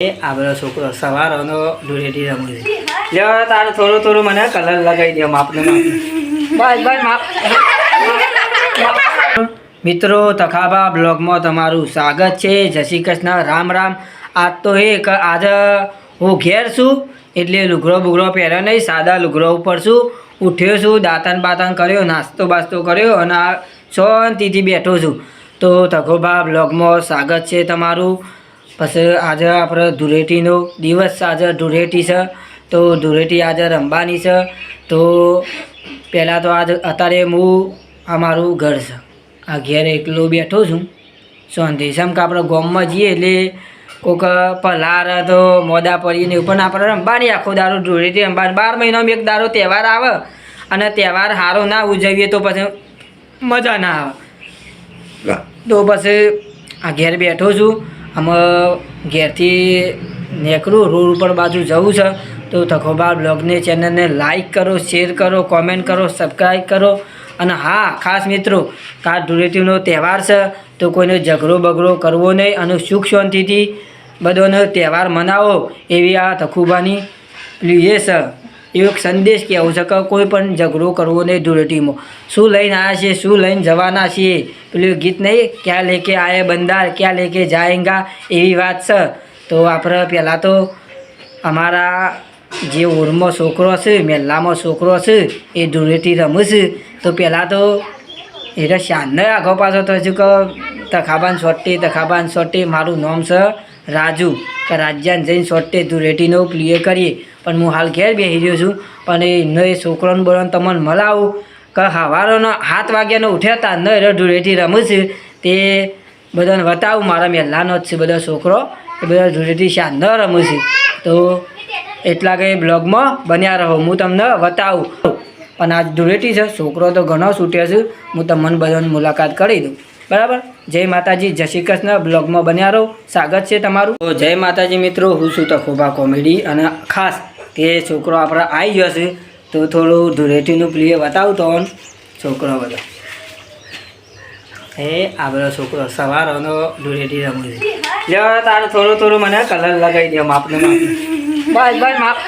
આ છોકરો સવારનો ધૂળેટી રમે છે લ્યો તારે થોડું થોડું મને કલર લગાવી દે, માપને માપ બસ બસ, માપ. મિત્રો તખાબા બ્લોગમાં તમારું સ્વાગત છે. જય શ્રી કૃષ્ણ, રામ રામ. આજ તો એક, આજે હું ઘેર છું, એટલે લુગડો બુગડો પહેર્યો નહીં, સાદા લુગડો ઉપર છું. ઉઠ્યો છું દાંતન બાતન કર્યો, નાસ્તો બાસ્તો કર્યો અને શાંતિથી બેઠો છું. તો તખોબા બ્લોગમાં સ્વાગત છે તમારું. પછી આજે આપણે ધૂળેટીનો દિવસ છે આજે ધૂળેટી છે તો ધૂળેટી આજે રમવાની છે તો પહેલાં તો આજે અત્યારે હું અમારું ઘર છે. આ ઘેર એકલો બેઠો છું. શાંતિ સમ કે આપણે ગામમાં જઈએ એટલે કોઈક પલાર તો મોદા પડીને એવું પણ આપણે રમવાની આખો દારો ધૂળેટી રમવાની બાર મહિનામાં એક દારો તહેવાર આવે અને તહેવાર સારો ના ઉજવીએ તો પછી મજા ના આવે. તો પછી આ ઘેર બેઠો છું. આમાં ઘેરથી નીકળું, રોડ ઉપર બાજુ જવું છે, તો તખોબાર બ્લોગને, ચેનલને લાઇક કરો શેર કરો કોમેન્ટ કરો સબસ્ક્રાઈબ કરો. અને હા, ખાસ મિત્રો કાર ધૂળેટીનો તહેવાર છે, તો કોઈને ઝઘડો બગડો કરવો નહીં અને સુખ શાંતિથી બધોનો તહેવાર મનાવો એવી આ તખુબાની પેલી એ છે. એવો એક સંદેશ કહેવું છે કે કોઈ પણ ઝઘડો કરવો નહીં ધૂળેટીમાં શું લઈને આવ્યા છીએ? શું લઈને જવાના છીએ? પેલું ગીત નહીં? ક્યાં લેકે આયે બંદાર ક્યાં લેકે જાયંગા? એવી વાત છે. તો આપણે પહેલાં તો અમારા જે ઓરમાં છોકરો છે, મેલ્લામાં છોકરો છે, એ ધૂળેટી રમશે તો પહેલાં તો એટલે શાનને આગો પાછો તો હજુ કે તખાબાન સોટ્ટી તખાબાન સોટ્ટી મારું નામ છે રાજુ. કે રાજ્યાન જઈને સોટ્ટે ધૂળેટીનો પ્લે કરીએ. પણ હું હાલ ઘેર બેસી રહ્યો છું. પણ એ એ છોકરોને બોલાને તમને મળાવું કે હવારોનો સાત વાગ્યાનો ઉઠ્યા હતા ન એટલે રમું છું. તે બધાને બતાવું, મારા મહેલાનો જ છે બધા છોકરો. એ બધા ધૂળેટી ન રમું છે. તો એટલા કે બ્લોગમાં બન્યા રહો. હું તમને બતાવું. પણ આજ ધૂળેટી છે, છોકરો તો ઘણો છૂટ્યો છે. હું તમને બધાની મુલાકાત કરી દઉં. બરાબર? જય માતાજી, જય શ્રી કૃષ્ણ. બ્લોગમાં બન્યા રહો. સ્વાગત છે તમારું. જય માતાજી મિત્રો, હું છું તખોબા કોમેડી અને ખાસ તે છોકરો આપણે આવી ગયો છે તો થોડું ધૂળેટીનું બતાવું તો છોકરો બધો એ આ બધો છોકરો સવારનો ધૂળેટી રમું છે લ્યો તારે થોડું થોડું મને કલર લગાવી દે માપને માપ બસ બસ માપ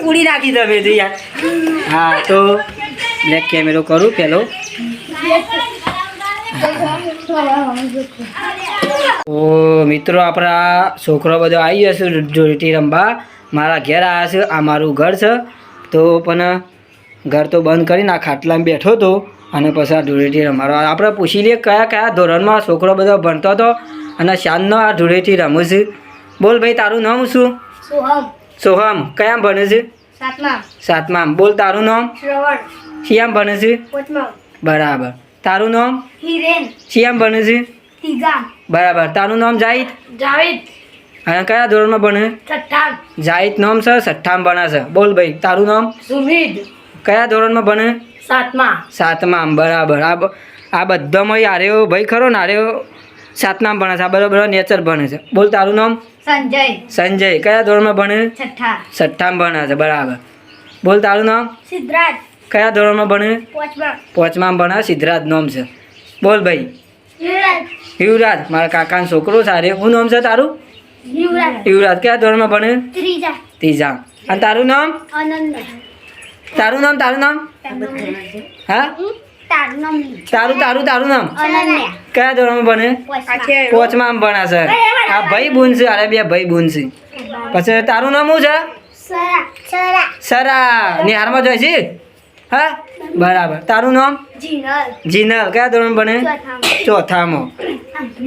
પૂરી નાખી તમે તો યાર હા તો મેં કેમેરો કરું પેલો ઓ મિત્રો આપણા છોકરો બધો આવી જશે જોઈટી રમવા મારા ઘેર આવ્યા છે આ મારું ઘર છે. તો પણ ઘર તો બંધ કરીને આ ખાટલામાં બેઠો હતો અને પછી આ ધૂળેટી રમાડો આપણે પૂછી લઈએ કયા કયા ધોરણમાં છોકરો બધો ભણતો હતો અને શાનનો આ ધૂળેટી રમું છે. બોલ ભાઈ તારું નામ શું? સોહમ. કયા ભણે છે? સાતમા સાતમામ. બોલ તારું નામ? શ્રવણ. શિયામ ભણે છે? બરાબર. તારું નામ? હિરેન. શિયામ ભણે છે? બરાબર. તારું નામ જાહિદ જાવેદ. અને કયા ધોરણમાં ભણે? છઠ્ઠામ. જાહિદ નામ છે છઠ્ઠામ ભણે છે. બોલ ભાઈ તારું નામ? સુમિત. કયા ધોરણમાં ભણે? સાતમા. સાતમા બરાબર. આ આ બધામાં આર્યો ભાઈ ખરો ને આર્યો સાતમામ ભણે છે. આ બધા નેચર ભણે છે. બોલ તારું નામ? સંજય. સંજય. કયા ધોરણમાં ભણે? છઠ્ઠા. છઠ્ઠામ ભણે છે. બરાબર. બોલ તારું નામ? સિદ્ધરાજ. કયા ધોરણમાં ભણે? પાંચમા. ભણે સિદ્ધરાજ નામ છે. બોલ ભાઈ. યુવરાજ. મારા કાકાનો છોકરો સારે શું નામ છે તારું? યુવરાજ. કયા ધોરણમાં ભણે? ત્રીજા. અને તારું નામ? તારું નામ તારું નામ? હા? તારું તારું તારું નામ? કયા ધોરણમાં ભણે? પોચમા. ભણા સર આ ભાઈ. બુન છે અરે બે ભાઈ બુન છે. પછી તારું નામ શું છે? સરા નિહારમાં જાય છે? હા? બરાબર. તારું નામ? જીનલ. જીનલ. કયા ધોરણ ભણે? ચોથામાં.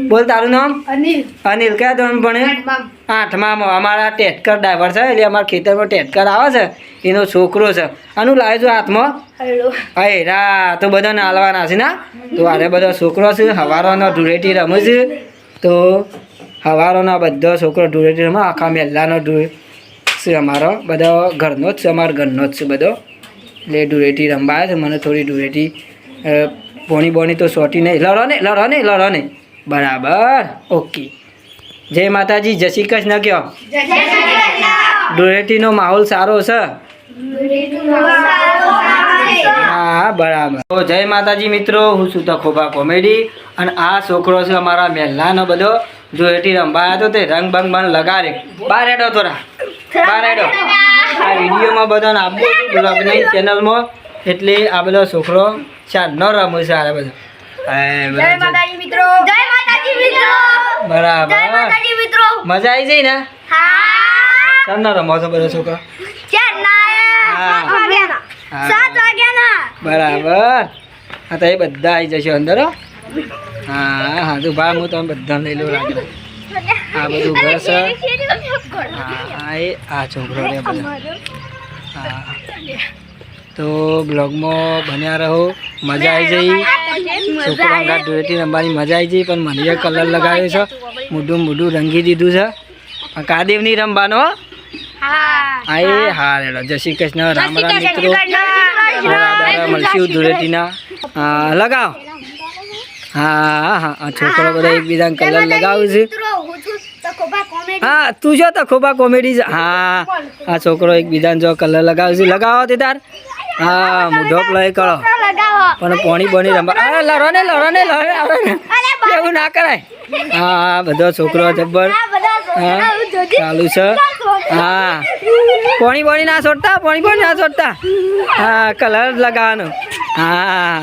બોલ તારું નામ? અનિલ. અનિલ. કયા ધોરણ ભણે? આઠમામ. આઠમામાં. અમારા ટેટકર ડ્રાઈવર છે એટલે અમારા ખેતરમાં ટેટકર આવે છે. એનો છોકરો છે. આનું લાવે છું હાથમાં. હેલો રા તો બધાને હાલવાના છે ના? તો આરે બધો છોકરો છે. હવારોનો ધૂળેટી રમે છે. તો હવારોનો બધો છોકરો ધૂળેટી રમે. આખા મહેલાનો ધૂળ છે અમારો. બધો ઘરનો જ છે. અમારો ઘરનો જ છે બધો. એટલે ધૂળેટી રંબાવે છે મને થોડી ધૂળેટી અ, બોણી તો સોટી નહીં. લડો ને લડો ને લડો ને બરાબર? ઓકે. જય માતાજી જય શ્રી કૃષ્ણ કયો. ધૂળેટીનો માહોલ સારો છે? હા હા બરાબર. તો જય માતાજી મિત્રો હું છું તખોબા કોમેડી અને આ છોકરો છે અમારા મહેલાનો બધો. એટી રંભાયા તો તે રંગ બંગ બંગ લગાડે. બાર હેડો થોડા. બાર હેડો. આ વિડીયોમાં બધાને આપવું હતું બ્લોગની ચેનલમાં એટલે આ બધો છોકરો ચાર ન રમો છે આ બધો. હા, બરાબર. માતાજી મિત્રો. જય માતાજી મિત્રો. જય બરાબર માતાજી મિત્રો. મજા આવી જઈ ને ચાર ન રમો છો બધો છોકરો? હા. હા. બરાબર. હા તો એ બધા આવી જશે અંદર હા. હા તો ભાઈ હું તમે બધા લઈ લઉં રાખે આ બધું ઘર છે. હા. એ આ છોકરો રે હા. તો બ્લોગમાં બન્યા રહો. મજા આવી જઈ. છોકરો ધૂળેટી રમવાની મજા આવી જઈ પણ મને કલર લગાવ્યો છે. મોઢું મોઢું રંગી દીધું છે. પણ કાદેવ નહીં રમવાનો હા. હા. એ હા રેડો જય શ્રી કૃષ્ણ રામ રામ મિત્રો. મળશું ધૂળેટીના. લગાવ. હા હા આ છોકરો બધા એકબીજાને કલર લગાવે છે. હું તું જો તો ખોબા કોમેડી છે હા આ છોકરો એકબીજાને જો કલર લગાવે છે લગાવો તે તાર હા મોઢો પ્લય કરો. પણ પોણી બોણી રમવા અરે લડો ને લડો ને લડો ને, એવું ના કરાય. હા બધો છોકરો જબ્બર. હા ચાલુ છે. હા. પોણી બોણી ના છોડતા પોણી બોણી ના છોડતા. હા કલર લગાવવાનો. હા.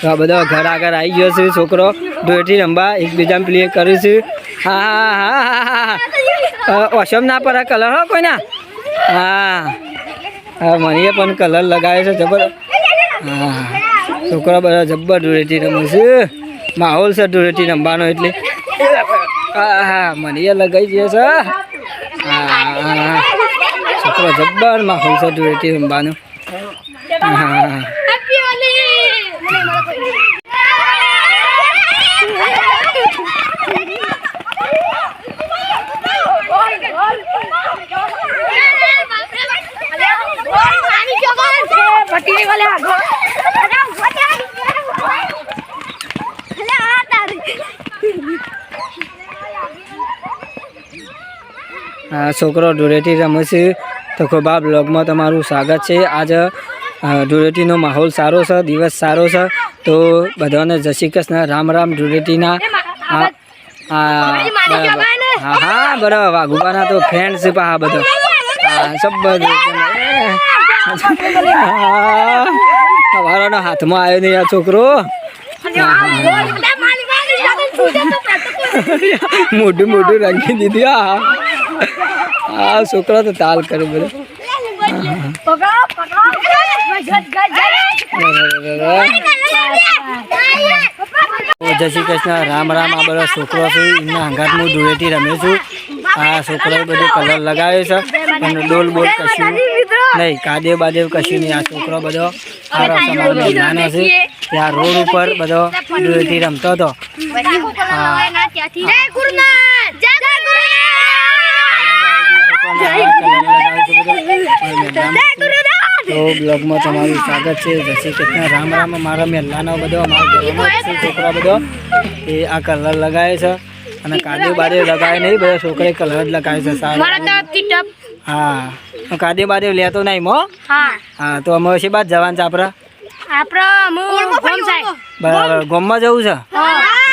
તો બધો ઘર આગળ આવી ગયો છે છોકરો. દોઢી રમવા એકબીજાને પ્લે કરે છે. હા હા ઓસમ ના પર કલર હો કોઈના હા. હા મને પણ કલર લગાવે છે, જબર હા. છોકરા બધા જબ્બર ધૂળેટી રમે છે. માહોલ છે, ધૂળેટી રમવાનો એટલે. હા હા મને લગાવી દે છે. હા છોકરો જબ્બર માહોલ છે, ધૂળેટી રમવાનો. હા. છોકરો ધૂળેટી રમે છે. તો ખોબા બ્લોગમાં તમારું સ્વાગત છે. આજ ધૂળેટીનો માહોલ સારો છે દિવસ સારો છે. તો બધાને જય શ્રી કૃષ્ણ. રામ રામ ધૂળેટીના. આ આ હા હા બરાબર. વાઘુબાના તો ફ્રેન્ડ છે પા બધો. હા અમારાનો હાથમાં આવ્યો નહીં આ છોકરો. મોઢું મોઢું રંગી દીધી. આ આ છોકરો તો તાલ કરે બધું જય શ્રી કૃષ્ણ રામ રામ. આ બધો છોકરો છે એમના હંગાતમાં ધૂળેટી રમે છું. આ છોકરાએ બધું કલર લગાવ્યો છે. અને ડોલ બોલ કશું નહીં કાદેવ બાદેવ કશું નહીં. આ છોકરો બધો સારો સમારો નાનો છે. ત્યાં રોડ ઉપર બધો ધૂળેટી રમતો હતો જય ગુરુનાથ જય તો બ્લોગમાં તમારું સ્વાગત છે. જય શ્રી રામ રામ. મારા મહેલાનો બધો અમારા છોકરા બધો. એ આ કલર લગાવે છે. અને કાદેવ બાદેવ લગાવે નહીં બધા છોકરાએ કલર જ લગાવે છે સારું. હા. કાદેવ બાદેવ લેતો નહીં મો હા. તો અમે છે બાદ જવાનું છે આપણે. બરાબર. ગોમમાં જવું છે?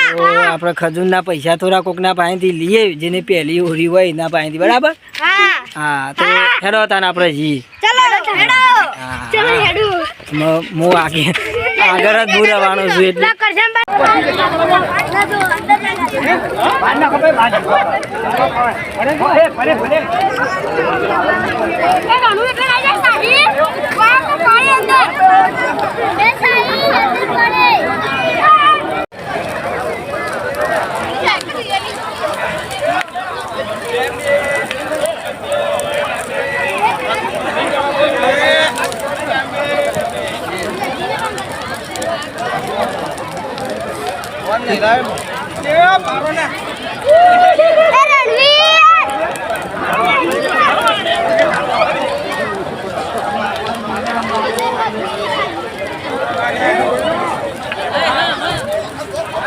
તો આપણે ખજૂરના પૈસા થોડા કોકના પાસેથી લઈએ જેને પહેલી હોરી હોય એના પાસેથી બરાબર હા હા તો હેડો તાને આપણે જી હા ચલો હેડો મ- હું આગે આગળ જ દૂર રહેવાનો છું એટલે રણવીર